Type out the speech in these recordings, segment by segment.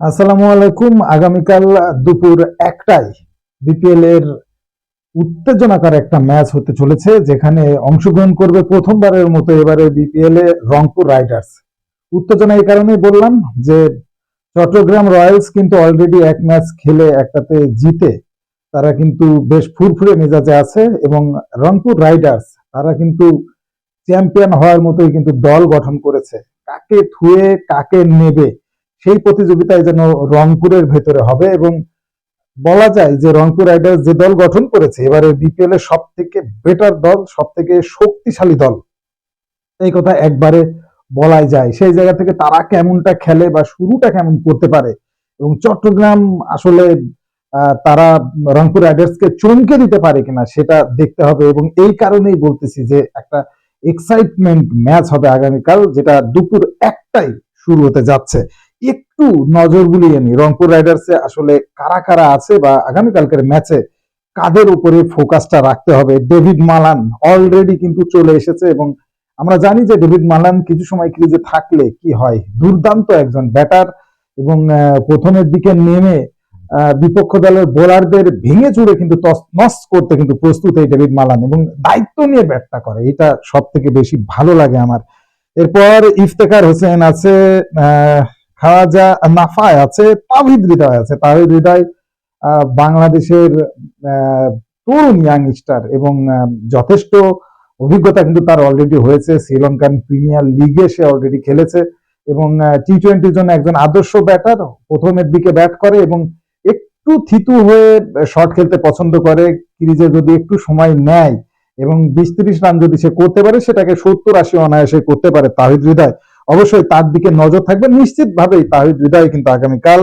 আসসালামু আলাইকুম। আগামীকাল দুপুর একটায় বিপিএল এর উত্তেজনাকার একটা ম্যাচ হতে চলেছে, যেখানে অংশগ্রহণ করবে প্রথমবারের মতো এবারে বিপিএল এ রংপুর রাইডার্স। উত্তেজনা এই কারণেই বললাম যে চট্টগ্রাম রয়্যালস কিন্তু অলরেডি এক ম্যাচ খেলে একটাতে জিতে, তারা কিন্তু বেশ ফুরফুরে মেজাজে আছে এবং রংপুর রাইডার্স, তারা কিন্তু চ্যাম্পিয়ন হওয়ার মতোই কিন্তু দল গঠন করেছে। কাকে থুয়ে, কাকে নেবে সেই প্রতিযোগিতায় যেন রংপুরের ভেতরে হবে এবং বলা যায় যে রংপুর রাইডার্স যে দল গঠন করেছে, এবারে বিপিএল এর সব থেকে বেটার দল সব থেকে শক্তিশালী দল, এই কথা একবারে বলাই যায়। সেই জায়গা থেকে তারা কেমনটা খেলে বা শুরুটা কেমন করতে পারে এবং চট্টগ্রাম আসলে তারা রংপুর রাইডার্সকে চমকে দিতে পারে কিনা সেটা দেখতে হবে এবং এই কারণেই বলতেছি যে একটা এক্সাইটমেন্ট ম্যাচ হবে আগামীকাল, যেটা দুপুর একটাই শুরু হতে যাচ্ছে। একটু নজর বুলিয়ে নি। রংপুর রাইডার্সে আসলে কারা কারা আছে বা আগামীকালকের ম্যাচে কাদের উপরে ফোকাসটা রাখতে হবে? ডেভিড মালান অলরেডি কিন্তু চলে এসেছে এবং আমরা জানি যে ডেভিড মালান কিছু সময় ক্রিজে থাকলে কি হয়? দুর্দান্ত একজন ব্যাটার এবং প্রথমের দিকে নেমে বিপক্ষ দলের বোলারদের ভেঙে চুড়ে কিন্তু তছনছ করতে কিন্তু প্রস্তুত এই ডেভিড মালান এবং দায়িত্ব নিয়ে ব্যাটটা করে। এটা সব থেকে বেশি ভালো লাগে আমার। এরপর ইফতেখার হোসেন আছে আহ, খাওয়াজা নাফায় আছে তাহিদ হৃদয় আছে। তাহিদ হৃদয় বাংলাদেশের তরুণ ইয়াংস্টার এবং যথেষ্ট অভিজ্ঞতা কিন্তু তার অলরেডি হয়েছে। শ্রীলঙ্কান প্রিমিয়ার লিগে সে অলরেডি খেলেছে এবং টি টোয়েন্টির জন্য একজন আদর্শ ব্যাটার প্রথমের দিকে ব্যাট করে এবং একটু থিতু হয়ে শট খেলতে পছন্দ করে। ক্রিজে যদি একটু সময় নেয় এবং বিশ তিরিশ রান যদি সে করতে পারে, সেটাকে সত্তর আশি অনায়াসে করতে পারে। তাহিদ হৃদয় অবশ্যই তার দিকে নজর থাকবে। নিশ্চিত ভাবেই তাহিদ হৃদয় কিন্তু আগামীকাল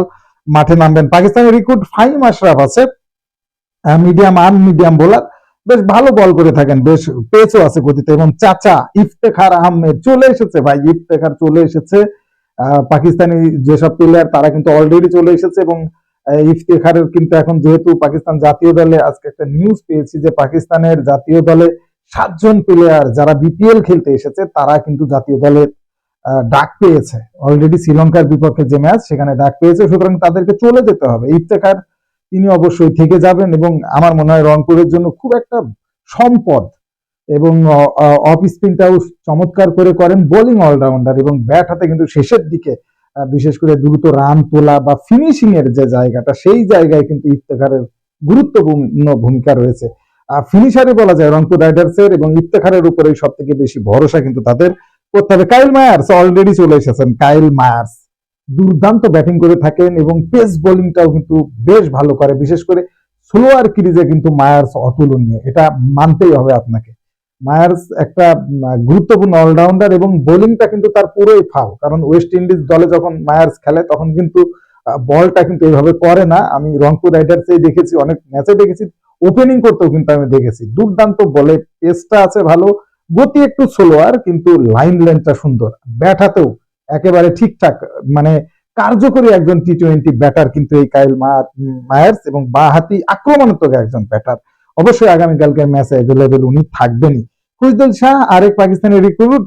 মাঠে নামবেন। পাকিস্তানের রিক্রুট ফাইম আশরাফ আছে মিডিয়াম আন মিডিয়াম বোলার বেশ ভালো বল করে থাকেন বেশ পেসও আছে গতিতে। এবং চাচা ইফতেখার আহমেদ চলে এসেছে ভাই ইফতেখার চলে এসেছে। পাকিস্তানি যেসব প্লেয়ার তারা কিন্তু অলরেডি চলে এসেছে এবং ইফতেখারের কিন্তু এখন যেহেতু পাকিস্তান জাতীয় দলে আজকে একটা নিউজ পেয়েছি যে পাকিস্তানের জাতীয় দলে সাতজন প্লেয়ার যারা বিপিএল খেলতে এসেছে তারা কিন্তু জাতীয় দলে আহ, ডাক পেয়েছে। অলরেডি শ্রীলঙ্কার বিপক্ষে যে ম্যাচ সেখানে ডাক পেয়েছে। সুতরাং তাদেরকে চলে যেতে হবে। ইফতেখার তিনি অবশ্যই থেকে যাবেন এবং আমার মনে হয় রংপুরের জন্য খুব একটা সম্পদ এবং অফ স্পিনটাও চমৎকার করে করেন বোলিং অলরাউন্ডার এবং ব্যাট হাতে কিন্তু শেষের দিকে বিশেষ করে দ্রুত রান তোলা বা ফিনিশিং এর যে জায়গাটা, সেই জায়গায় কিন্তু ইফতেখারের গুরুত্বপূর্ণ ভূমিকা রয়েছে। ফিনিশারে বলা যায় রংপুর রাইডার্স এর এবং ইফতেখারের উপরে সব থেকে বেশি ভরসা কিন্তু তাদের। করতে হবে কাইল মায়ার্স অলরেডি চলে এসেছেন। কাইল মায়ার্স দুর্দান্ত ব্যাটিং করে থাকেন এবং পেস বোলিংটাও কিন্তু বেশ ভালো করে। বিশেষ করে স্লোয়ার ক্রিজে কিন্তু মায়ার্স অতুলনীয়। এটা মানতেই হবে আপনাকে। মায়ার্স একটা গুরুত্বপূর্ণ অলরাউন্ডার এবং বোলিংটা কিন্তু তার পুরোই ফাও কারণ ওয়েস্ট ইন্ডিজ দলে যখন মায়ার্স খেলে, তখন কিন্তু বলটা কিন্তু এইভাবে করে না। আমি রংপুর রাইডার্সে দেখেছি, অনেক ম্যাচে দেখেছি। ওপেনিং করতেও কিন্তু আমি দেখেছি। দুর্দান্ত বলে পেসটা আছে ভালো। গতি একটু স্লোয়ার কিন্তু লাইন লেন্থটা সুন্দর। ব্যাট হাতেও একেবারে ঠিকঠাক মানে কার্যকরী একজন টি টোয়েন্টি ব্যাটার কিন্তু এই কাইল মায়ার্স এবং বাহাতি আক্রমণাত্মক একজন ব্যাটার অবশ্যই আগামীকালকের ম্যাচে অ্যাভেলেবেল উনি থাকবেনই। খুশদুল শাহ, আরেক পাকিস্তানের রিক্রুট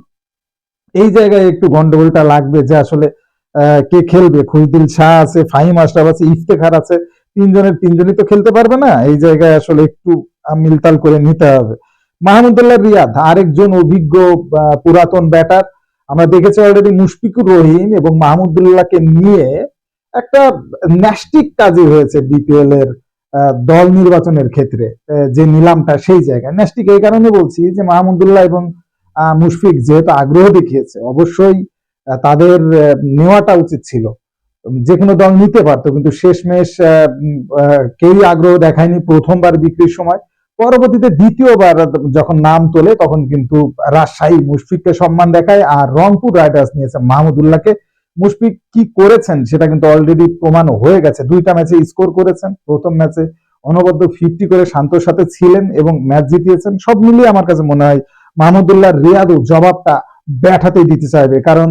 এই জায়গায় একটু গন্ডগোলটা লাগবে যে আসলে কে খেলবে? খুশদিল শাহ আছে, ফাহিম আশরাফ আছে, ইফতেখার আছে। তিনজনের তিনজনই তো খেলতে পারবে না। এই জায়গায় আসলে একটু মিলতাল করে নিতে হবে। মাহমুদুল্লাহ রিয়াদ, আরেকজন অভিজ্ঞ পুরাতন ব্যাটার। আমরা দেখেছি অলরেডি মুশফিকুর রহিম এবং মাহমুদুল্লাহকে নিয়ে একটা ন্যাস্টিক কাজই হয়েছে বিপিএল এর দল নির্বাচনের ক্ষেত্রে যে নিলামটা সেই জায়গায়। ন্যাস্টিক এই কারণে বলছি যে মাহমুদুল্লাহ এবং মুশফিক যেহেতু আগ্রহ দেখিয়েছে, অবশ্যই তাদের নেওয়াটা উচিত ছিল। যে কোনো দল নিতে পারতো, কিন্তু শেষমেশ কেউই আগ্রহ দেখায়নি প্রথমবার বিক্রির সময়। পরবর্তীতে দ্বিতীয়বার যখন নাম তোলে, তখন কিন্তু রাজশাহী মুশফিককে সম্মান দেখায় আর রংপুর রাইডার্স নিয়েছে মাহমুদুল্লাহকে মুশফিক কি করেছেন সেটা কিন্তু অলরেডি প্রমাণ হয়ে গেছে। দুইটা ম্যাচে স্কোর করেছেন। প্রথম ম্যাচে অনবদ্য ফিফটি করে শান্তর সাথে ছিলেন এবং ম্যাচ জিতিয়েছেন। সব মিলিয়ে আমার কাছে মনে হয় মাহমুদুল্লাহ রিয়াদও জবাবটা ব্যাট হাতেই দিতে চাইবে। কারণ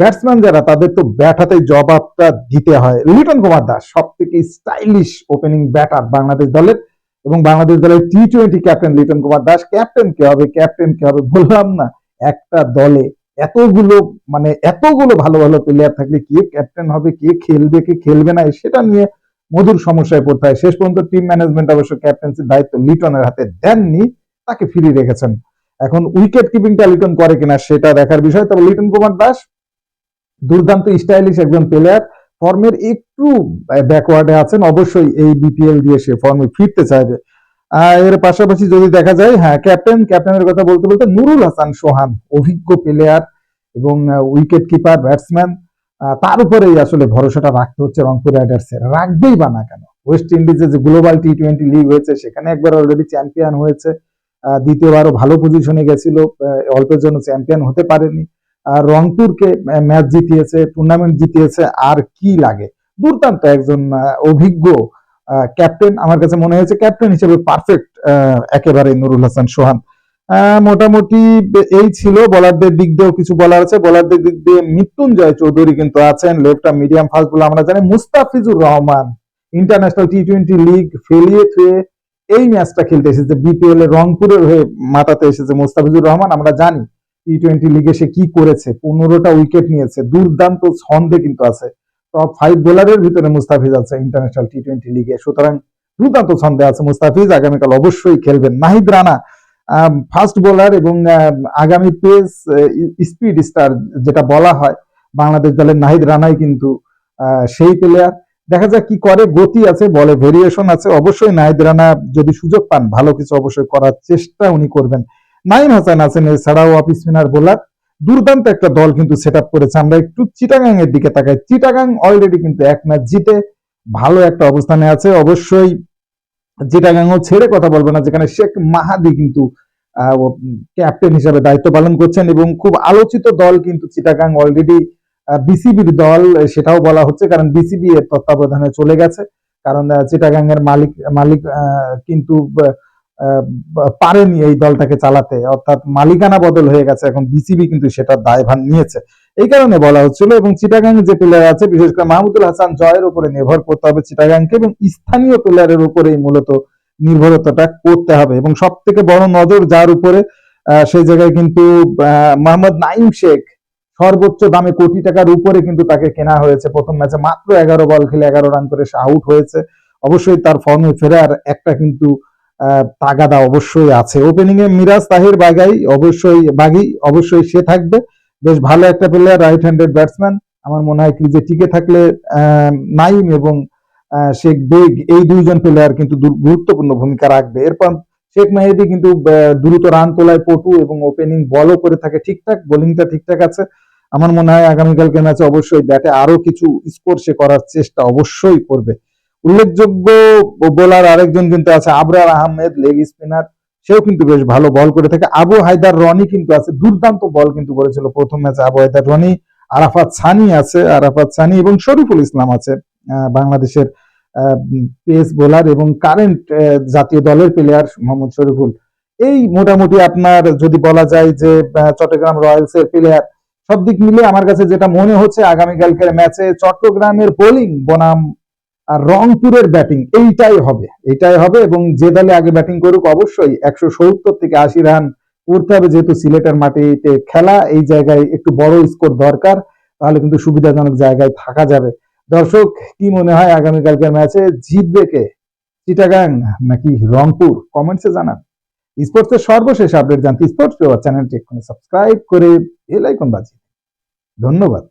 ব্যাটসম্যান যারা, তাদের তো ব্যাট জবাবটা দিতে হয়। লিটন কুমার দাস সব থেকে স্টাইলিশ ওপেনিং ব্যাটার বাংলাদেশ দলের। এবং বাংলাদেশ দলের T twenty captain Liton Kumar Das captain কে হবে ক্যাপ্টেন কে হবে বললাম না, একটা দলে এতগুলো মানে এতগুলো ভালো ভালো প্লেয়ার থাকলে কে ক্যাপ্টেন হবে, কে খেলবে কে খেলবে না, সেটা নিয়ে মধুর সমস্যায় পড়তে হয়। শেষ পর্যন্ত টিম ম্যানেজমেন্ট অবশ্য ক্যাপ্টেন্সির দায়িত্ব লিটনের হাতে দেননি, তাকে ফিরিয়ে রেখেছেন। এখন উইকেট কিপিংটা লিটন করে কিনা, সেটা দেখার বিষয়। তবে লিটন কুমার দাস দুর্দান্ত স্টাইলিশ একজন প্লেয়ার ফর্মের একটু ব্যাকওয়ার্ডে আছেন, অবশ্যই এই বিপিএল দিয়ে সে ফর্মে ফিরতে চাইবে। এর পাশাপাশি যদি দেখা যায় হ্যাঁ ক্যাপ্টেন ক্যাপ্টেনের কথা বলতে বলতে নুরুল হাসান সোহান, অভিজ্ঞ প্লেয়ার এবং উইকেট কিপার ব্যাটসম্যান তার উপরেই আসলে ভরসাটা রাখতে হচ্ছে রংপুর রাইডার্সের রাখবেই বা না কেন? ওয়েস্ট ইন্ডিজে যে গ্লোবাল টি টোয়েন্টি লিগ হয়েছে, সেখানে একবার অলরেডি চ্যাম্পিয়ন হয়েছে। দ্বিতীয়বারও ভালো পজিশনে গেছিল অল্পের জন্য চ্যাম্পিয়ন হতে পারেনি। রংপুরকে ম্যাচ জিতিয়েছে টুর্নামেন্ট জিতিয়েছে, আর কি লাগে? দুর্দান্ত একজন অভিজ্ঞ ক্যাপ্টেন আমার কাছে মনে হয়েছে ক্যাপ্টেন হিসেবে পারফেক্ট একেবারে নুরুল হাসান সোহান। মোটামুটি এই ছিল। বলারদের দিক দিয়েও কিছু বলার আছে। বলারদের দিক দিয়ে মৃত্যুঞ্জয় চৌধুরী কিন্তু আছেন। লেফট মিডিয়াম ফাস্ট বলে আমরা জানি। Mustafizur Rahman international T twenty league ফেলিয়ে থুয়ে এই ম্যাচটা খেলতে এসেছে। বিপিএল এর রংপুরের হয়ে মাতাতে এসেছে মুস্তাফিজুর রহমান, আমরা জানি। টি টোয়েন্টি লিগে সে কি করেছে? পনেরোটা উইকেট নিয়েছে। দুর্দান্ত ছন্দে কিন্তু আছে। টপ ফাইভ বোলারের ভিতরে মুস্তাফিজ আছে ইন্টারন্যাশনাল টি টোয়েন্টি লিগে সুতরাং দুর্দান্ত ছন্দে আছে মুস্তাফিজ। আগামীকাল অবশ্যই খেলবেন। নাহিদ রানা ফাস্ট বোলার এবং আগামী পেস স্পিড স্টার যেটা বলা হয়, বাংলাদেশ দলের নাহিদ রানাই কিন্তু সেই প্লেয়ার দেখা যাক কি করে। গতি আছে, বলে ভেরিয়েশন আছে। অবশ্যই নাহিদ রানা যদি সুযোগ পান, ভালো কিছু অবশ্যই করার চেষ্টা উনি করবেন। নাইম হাসান আছেন এছাড়াও অফ স্পিনার বোলার। দুর্দান্ত একটা দল কিন্তু সেট আপ করেছে। আমরা একটু চিটাগাং এর দিকে তাকাই। চিটাগাং অলরেডি কিন্তু এক ম্যাচ জিতে ভালো একটা অবস্থানে আছে। অবশ্যই চিটাগাংও ছেড়ে কথা বলব না, যেখানে শেখ মাহাদি কিন্তু ক্যাপ্টেন হিসাবে দায়িত্ব পালন করছেন এবং খুব আলোচিত দল কিন্তু চিটাগাং অলরেডি বিসিবির দল, সেটাও বলা হচ্ছে, কারণ বিসিবি এর তত্ত্বাবধানে চলে গেছে। কারণ চিটাগাং এর মালিক মালিক কিন্তু পারেনি এই দলটাকে চালাতে। অর্থাৎ মালিকানা বদল হয়ে গেছে। এখন বিসিবি কিন্তু সেটার দায়ভার নিয়েছে। এই কারণে বলা হচ্ছিল এবং চিটাগাং যে প্লেয়ার আছে, বিশেষ করে মাহমুদুল হাসান জয়ের উপরে নির্ভর করতে হবে চিটাগাংকে এবং স্থানীয় প্লেয়ারের উপরেই মূলত নির্ভরতাটা করতে হবে। এবং সব থেকে বড় নজর যার উপরে সেই জায়গায় কিন্তু মোহাম্মদ নাইম শেখ সর্বোচ্চ দামে কোটি টাকার উপরে কিন্তু তাকে কেনা হয়েছে। প্রথম ম্যাচে মাত্র এগারো বল খেলে এগারো রান করে সে আউট হয়েছে। অবশ্যই তার ফর্মে ফেরার একটা কিন্তু তাগাদা অবশ্যই আছে। ওপেনিং এ মিরাজ তাহির বাগাই অবশ্যই, বাগি অবশ্যই সে থাকবে। বেশ ভালো একটা প্লেয়ার রাইট হ্যান্ডেড ব্যাটসম্যান আমার মনে হয় ক্রিজে টিকে থাকলে নাইম এবং শেখ বেগ এই দুইজন প্লেয়ার কিন্তু গুরুত্বপূর্ণ ভূমিকা রাখবে। এরপর শেখ মেহেদি কিন্তু দ্রুত রান তোলায় পটু এবং ওপেনিং বলও করে থাকে ঠিকঠাক বোলিংটা ঠিকঠাক আছে। আমার মনে হয় আগামীকালকে ম্যাচে অবশ্যই ব্যাটে আরও কিছু স্কোর সে করার চেষ্টা অবশ্যই করবে। উল্লেখযোগ্য বোলার আরেকজন কিন্তু আছে, আবরার আহমেদ লেগ স্পিনার সেও কিন্তু বেশ ভালো বল করে থাকে। আবু হায়দার রনি কিন্তু আছে, দুর্দান্ত বল কিন্তু করেছিল প্রথম ম্যাচে আবু হায়দার রনি, আরাফাত সানি আছে, আরাফাত সানি এবং শরীফুল ইসলাম আছে বাংলাদেশের পেস বোলার এবং কারেন্ট জাতীয় দলের প্লেয়ার মোহাম্মদ শরীফুল। এই মোটামুটি আপনার যদি বলা যায় যে চট্টগ্রাম রয়্যালস এর প্লেয়ার সব দিক মিলে আমার কাছে যেটা মনে হচ্ছে, আগামীকালকের ম্যাচে চট্টগ্রামের বোলিং বনাম আর রংপুরের ব্যাটিং, এইটাই হবে। এইটাই হবে এবং যে দলে আগে ব্যাটিং করুক অবশ্যই একশো সত্তর থেকে আশি রান করতে হবে যেহেতু সিলেটের মাটিতে খেলা, এই জায়গায় একটু বড় স্কোর দরকার, তাহলে কিন্তু সুবিধাজনক জায়গায় থাকা যাবে। দর্শক, কি মনে হয় আগামীকালকের ম্যাচে জিতবে কে? চিটাগাং নাকি রংপুর? কমেন্টসে জানান। স্পোর্টসের সর্বশেষ আপডেট জানতে স্পোর্টস চ্যানেলটি এক্ষুনি সাবস্ক্রাইব করে বেল আইকন। ধন্যবাদ।